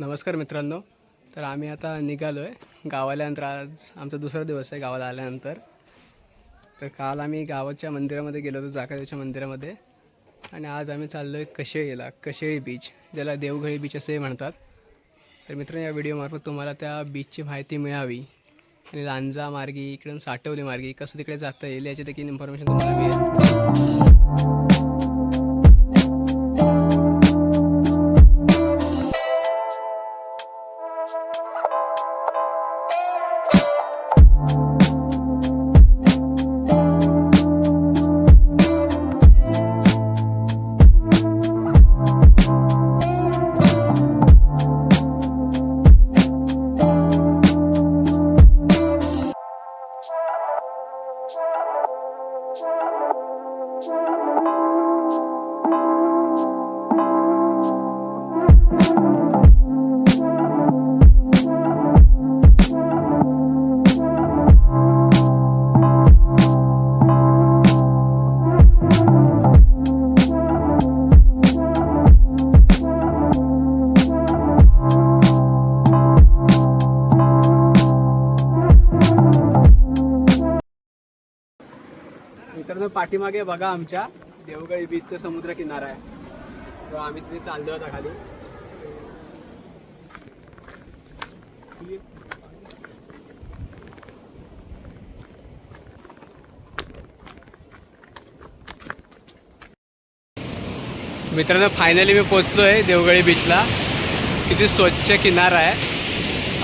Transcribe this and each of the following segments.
नमस्कार मित्रांनो. तर आम्ही आता निघालो आहे गावाल्यानंतर आज आमचा दुसरा दिवस आहे गावाला आल्यानंतर. तर काल आम्ही गावाच्या मंदिरामध्ये गेलो होतो जाकादेवच्या मंदिरामध्ये. आणि आज आम्ही चाललो आहे कशेळीला कशेळी बीच ज्याला देवघळी बीच असेही म्हणतात. तर मित्रांनो या व्हिडिओमार्फत तुम्हाला त्या बीचची माहिती मिळावी. आणि लांजा मार्गी इकडून साठवली मार्गी कसं तिकडे जाता येईल याची देखील इन्फॉर्मेशन तुम्हाला मिळेल. पाठीमागे बघा आमच्या देवगळी बीचचा समुद्र किनारा आहे. आम्ही तिथे चाललो होता खाली. मित्रांनो फायनली मी पोचलो आहे देवगळी बीचला किती स्वच्छ किनारा आहे.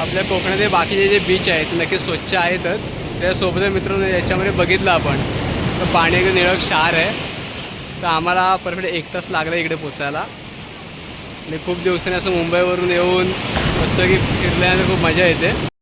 आपल्या कोकणातले बाकीचे जे बीच आहेत नक्की स्वच्छ आहेतच. त्यासोबत मित्रांनो याच्यामध्ये बघितलं आपण. तर पाणी एकदम निळक क्षार आहे. तर आम्हाला परफेक्ट एक तास लागला इकडे पोचायला. आणि खूप दिवसांनी असं मुंबईवरून येऊन मस्त की फिरल्याने खूप मजा येते.